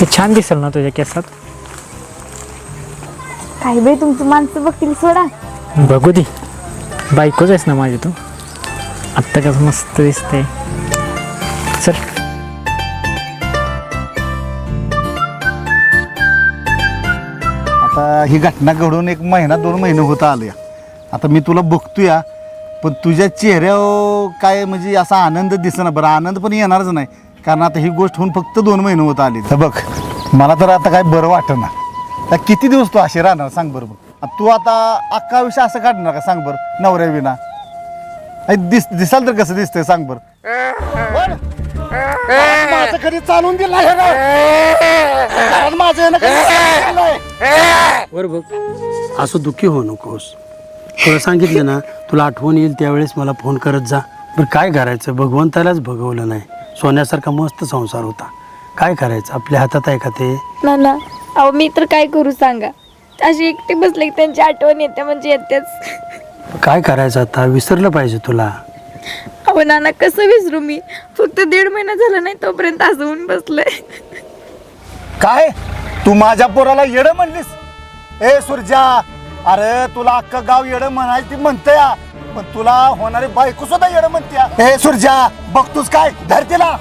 ते छान दिसेल ना तुझ्या केसात. काय बाई तुमचं माणसं बघतील सोडा. बघू दे. बायकोच आहेस ना माझी तू. आत्ता कसं मस्त दिसते चल. आता ही घटना घडून एक महिना दोन महिने होत आले आता मी तुला बघतोय पण तुझ्या चेहऱ्यावर काय म्हणजे असा आनंद दिसना. बरं आनंद पण येणारच नाही. कारण आता ही गोष्ट होऊन फक्त दोन महिने होत आली. तर बघ मला तर आता काय बरं वाटना तर किती दिवस तू असे राहणार सांग बरं बघ. तू आता अख्खा आयुष्य असं काढणार का सांग बरं नवऱ्या विना? दिस दिसाल तर कसं दिसतंय सांग बरं. माझं कधी चालून दिला हे गाव. माझं यानं कधी चालून बघ असं दुःखी होऊ नकोस. तुला सांगितलं ना तुला आठवण येईल त्यावेळेस मला फोन करत जा. बरं काय करायचं? भगवंतालाच भगवलं नाही. सोन्यासारखा मस्त संसार होता. काय करायचं? आपल्या हातात आहे का ते? ना ना अहो मी तर काय करू सांगा? अशी एकटी बसले की त्यांची आठवण येते म्हणजे येतेच. काय करायचं आता? विसरलं पाहिजे तुला. अहो नाना कसं विसरू मी? फक्त दीड महिना झाला नाही तोपर्यंत असं होऊन बसलंय. काय? तू माझ्या पोराला येडं म्हणलीस? ए सुरजा! अरे तुला अख्खं गाव येडं म्हणायची ती म्हणते या पण तुला होणारी बायको सुद्धा येणं म्हणते हे सुरजा बघतोस काय? धरतीला.